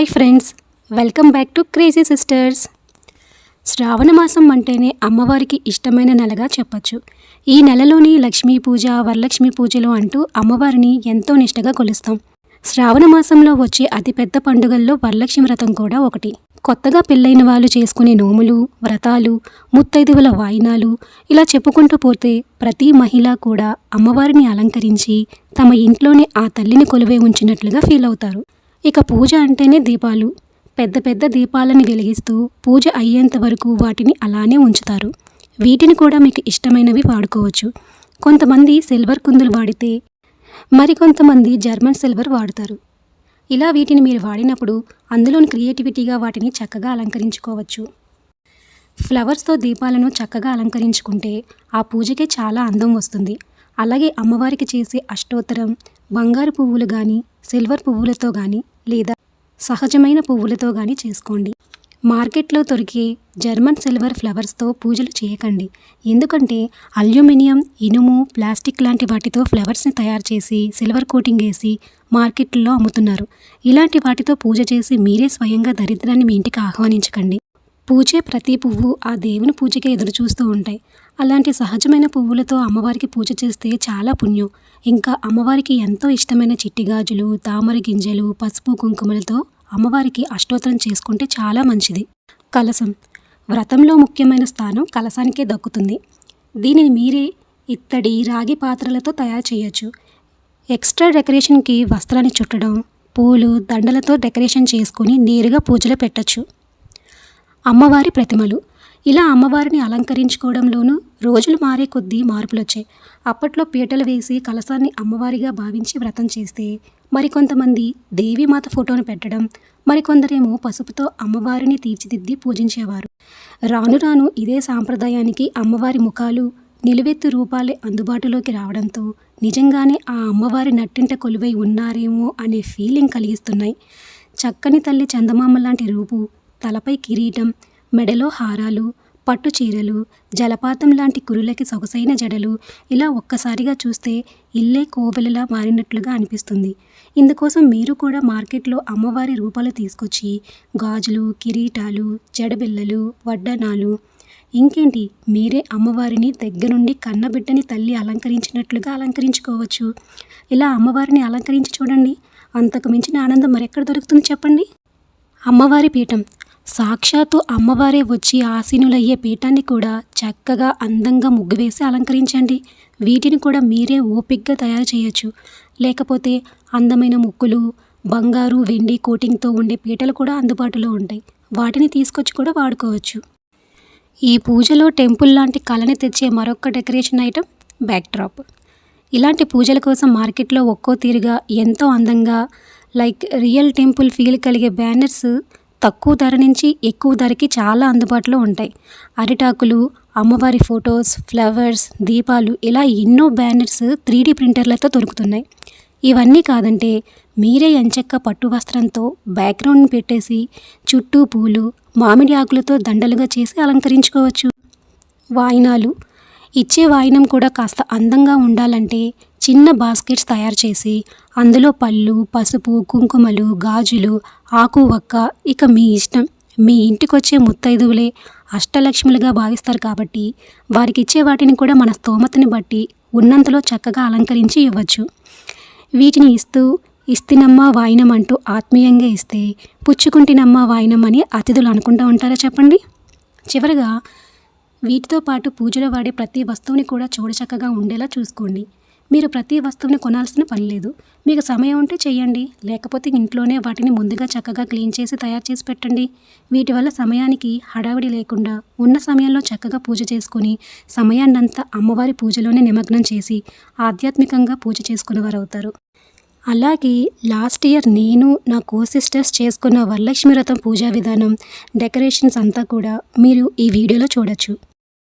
Hi friends welcome back to crazy sisters. Shravana మాసం అంటేనే అమ్మవారికి ఇష్టమైన నెలగా చెప్పచ్చు. ఈ నెలలోని లక్ష్మీ పూజ వరలక్ష్మి పూజలు అంటూ అమ్మవారిని ఎంతో నిష్టగా కొలుస్తాం. శ్రావణ మాసంలో వచ్చే అతిపెద్ద పండుగల్లో వరలక్ష్మి వ్రతం కూడా ఒకటి. కొత్తగా పెళ్ళైన వాళ్ళు చేసుకునే నోములు వ్రతాలు ముత్తైదువుల వాయినాలు ఇలా చెప్పుకుంటూ పోతే ప్రతి మహిళ కూడా అమ్మవారిని అలంకరించి తమ ఇంట్లోనే ఆ తల్లిని కొలువే ఉంచినట్లుగా ఫీల్ అవుతారు. ఇక పూజ అంటేనే దీపాలు. పెద్ద పెద్ద దీపాలను వెలిగిస్తూ పూజ అయ్యేంత వరకు వాటిని అలానే ఉంచుతారు. వీటిని కూడా మీకు ఇష్టమైనవి వాడుకోవచ్చు. కొంతమంది సిల్వర్ కుందులు వాడితే మరికొంతమంది జర్మన్ సిల్వర్ వాడతారు. ఇలా వీటిని మీరు వాడినప్పుడు అందులోని క్రియేటివిటీగా వాటిని చక్కగా అలంకరించుకోవచ్చు. ఫ్లవర్స్తో దీపాలను చక్కగా అలంకరించుకుంటే ఆ పూజకే చాలా అందం వస్తుంది. అలాగే అమ్మవారికి చేసే అష్టోత్తరం బంగారు పువ్వులు కానీ సిల్వర్ పువ్వులతో కానీ లేదా సహజమైన పువ్వులతో కానీ చేసుకోండి. మార్కెట్లో దొరికే జర్మన్ సిల్వర్ ఫ్లవర్స్తో పూజలు చేయకండి. ఎందుకంటే అల్యూమినియం ఇనుము ప్లాస్టిక్ లాంటి వాటితో ఫ్లవర్స్ని తయారు చేసి సిల్వర్ కోటింగ్ వేసి మార్కెట్లో అమ్ముతున్నారు. ఇలాంటి వాటితో పూజ చేసి మీరే స్వయంగా దరిద్రాన్ని మీ ఇంటికి ఆహ్వానించకండి. పూజే ప్రతి పువ్వు ఆ దేవుని పూజకే ఎదురు చూస్తూ ఉంటాయి. అలాంటి సహజమైన పువ్వులతో అమ్మవారికి పూజ చేస్తే చాలా పుణ్యం. ఇంకా అమ్మవారికి ఎంతో ఇష్టమైన చిట్టి గాజులు తామర గింజలు పసుపు కుంకుమలతో అమ్మవారికి అష్టోత్తరం చేసుకుంటే చాలా మంచిది. కలసం వ్రతంలో ముఖ్యమైన స్థానం కలసానికే దక్కుతుంది. దీనిని మీరే ఇత్తడి రాగి పాత్రలతో తయారు చేయొచ్చు. ఎక్స్ట్రా డెకరేషన్కి వస్త్రాన్ని చుట్టడం పూలు దండలతో డెకరేషన్ చేసుకొని నేరుగా పూజలో పెట్టచ్చు. అమ్మవారి ప్రతిమలు. ఇలా అమ్మవారిని అలంకరించుకోవడంలోనూ రోజులు మారే కొద్దీ మార్పులు వచ్చాయి అప్పట్లో పీటలు వేసి కలసాన్ని అమ్మవారిగా భావించి వ్రతం చేస్తే మరికొంతమంది దేవీమాత ఫోటోను పెట్టడం మరికొందరేమో పసుపుతో అమ్మవారిని తీర్చిదిద్ది పూజించేవారు. రాను రాను ఇదే సాంప్రదాయానికి అమ్మవారి ముఖాలు నిలువెత్తు రూపాలే అందుబాటులోకి రావడంతో నిజంగానే ఆ అమ్మవారి నట్టింట కొలువై ఉన్నారేమో అనే ఫీలింగ్ కలిగిస్తున్నాయి. చక్కని తల్లి చందమామ లాంటి రూపు తలపై కిరీటం మెడలో హారాలు పట్టు చీరలు జలపాతం లాంటి కురులకి సొగసైన జడలు ఇలా ఒక్కసారిగా చూస్తే ఇల్లే కోవెలలా మారినట్లుగా అనిపిస్తుంది. ఇందుకోసం మీరు కూడా మార్కెట్లో అమ్మవారి రూపాలు తీసుకొచ్చి గాజులు కిరీటాలు జడబిళ్ళలు వడ్డనాలు ఇంకేంటి మీరే అమ్మవారిని దగ్గరుండి కన్నబిడ్డని తల్లి అలంకరించినట్లుగా అలంకరించుకోవచ్చు. ఇలా అమ్మవారిని అలంకరించి చూడండి. అంతకు మించిన ఆనందం మరెక్కడ దొరుకుతుంది చెప్పండి? అమ్మవారి పీఠం సాక్షాత్తు అమ్మవారే వచ్చి ఆసీనులయ్యే పీఠాన్ని కూడా చక్కగా అందంగా ముగ్గు వేసి అలంకరించండి. వీటిని కూడా మీరే ఓపిగ్గా తయారు చేయొచ్చు. లేకపోతే అందమైన ముక్కులు బంగారు వెండి కోటింగ్తో ఉండే పీటలు కూడా అందుబాటులో ఉంటాయి. వాటిని తీసుకొచ్చి కూడా వాడుకోవచ్చు. ఈ పూజలో టెంపుల్ లాంటి కళని తెచ్చే మరొక డెకరేషన్ ఐటెం బ్యాక్డ్రాప్. ఇలాంటి పూజల కోసం మార్కెట్లో ఒక్కో తీరుగా ఎంతో అందంగా లైక్ రియల్ టెంపుల్ ఫీల్ కలిగే బ్యానర్స్ తక్కువ ధర నుంచి ఎక్కువ ధరకి చాలా అందుబాటులో ఉంటాయి. అరిటాకులు అమ్మవారి ఫొటోస్ ఫ్లవర్స్ దీపాలు ఇలా ఎన్నో బ్యానర్స్ త్రీ డీ ప్రింటర్లతో దొరుకుతున్నాయి. ఇవన్నీ కాదంటే మీరే ఎంచక్క పట్టు వస్త్రంతో బ్యాక్గ్రౌండ్ని పెట్టేసి చుట్టూ పూలు మామిడి ఆకులతో దండలుగా చేసి అలంకరించుకోవచ్చు. వాయినాలు. ఇచ్చే వాయినం కూడా కాస్త అందంగా ఉండాలంటే చిన్న బాస్కెట్స్ తయారు చేసి అందులో పళ్ళు పసుపు కుంకుమలు గాజులు ఆకు వక్క ఇక మీ ఇష్టం. మీ ఇంటికొచ్చే ముత్తైదువులే అష్టలక్ష్ములుగా భావిస్తారు కాబట్టి వారికి ఇచ్చే వాటిని కూడా మన స్తోమతని బట్టి ఉన్నంతలో చక్కగా అలంకరించి ఇవ్వచ్చు. వీటిని ఇస్తూ ఇస్తినమ్మ వాయినం అంటూ ఆత్మీయంగా ఇస్తే పుచ్చుకుంటినమ్మ వాయినం అని అతిథులు అనుకుంటూ ఉంటారా చెప్పండి? చివరగా వీటితో పాటు పూజలో వాడే ప్రతి వస్తువుని కూడా చూడచక్కగా ఉండేలా చూసుకోండి. మీరు ప్రతి వస్తువుని కొనాల్సిన పని లేదు. మీకు సమయం ఉంటే చేయండి లేకపోతే ఇంట్లోనే వాటిని ముందుగా చక్కగా క్లీన్ చేసి తయారు చేసి పెట్టండి. వీటి వల్ల సమయానికి హడావిడి లేకుండా ఉన్న సమయంలో చక్కగా పూజ చేసుకుని సమయాన్నంతా అమ్మవారి పూజలోనే నిమగ్నం చేసి ఆధ్యాత్మికంగా పూజ చేసుకునేవారు అవుతారు అలాగే లాస్ట్ ఇయర్ నేను నా కో సిస్టర్స్ చేసుకున్న వరలక్ష్మి వ్రతం పూజా విధానం డెకరేషన్స్ అంతా కూడా మీరు ఈ వీడియోలో చూడొచ్చు.